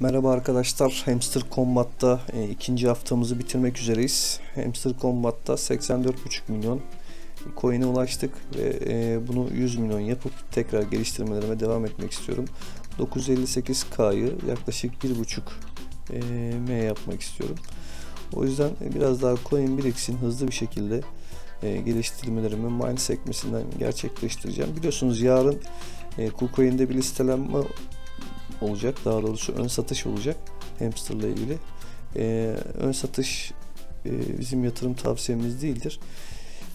Merhaba arkadaşlar. Hamster Combat'ta e, ikinci haftamızı bitirmek üzereyiz. Hamster Combat'ta 84,5 milyon coin'e ulaştık ve e, bunu 100 milyon yapıp tekrar geliştirmelerime devam etmek istiyorum. 958K'yı yaklaşık 1.5 e, M yapmak istiyorum. O yüzden biraz daha coin biriksin hızlı bir şekilde e, geliştirmelerimi mine sekmesinden gerçekleştireceğim. Biliyorsunuz yarın e, KuCoin'de bir listelenme olacak. Daha doğrusu ön satış olacak hamsterla ilgili. Ee, ön satış e, bizim yatırım tavsiyemiz değildir.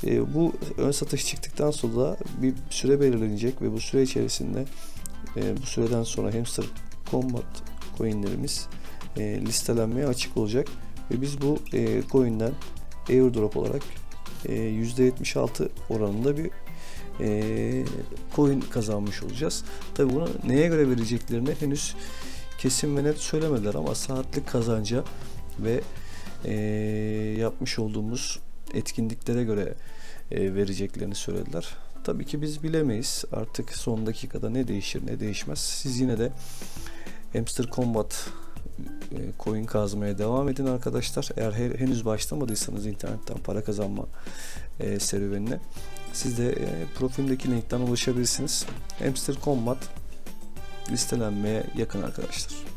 E, bu ön satış çıktıktan sonra bir süre belirlenecek ve bu süre içerisinde e, bu süreden sonra hamster combat coinlerimiz e, listelenmeye açık olacak ve biz bu e, coin'den airdrop olarak e, %76 oranında bir e, coin kazanmış olacağız. Tabi bunu neye göre vereceklerini henüz kesin ve net söylemediler ama saatlik kazanca ve e, yapmış olduğumuz etkinliklere göre e, vereceklerini söylediler. Tabii ki biz bilemeyiz. Artık son dakikada ne değişir ne değişmez. Siz yine de Hamster Combat e, coin kazmaya devam edin arkadaşlar. Eğer he- henüz başlamadıysanız internetten para kazanma e, serüvenine siz de e, profilimdeki linkten ulaşabilirsiniz. Hamster Combat listelenmeye yakın arkadaşlar.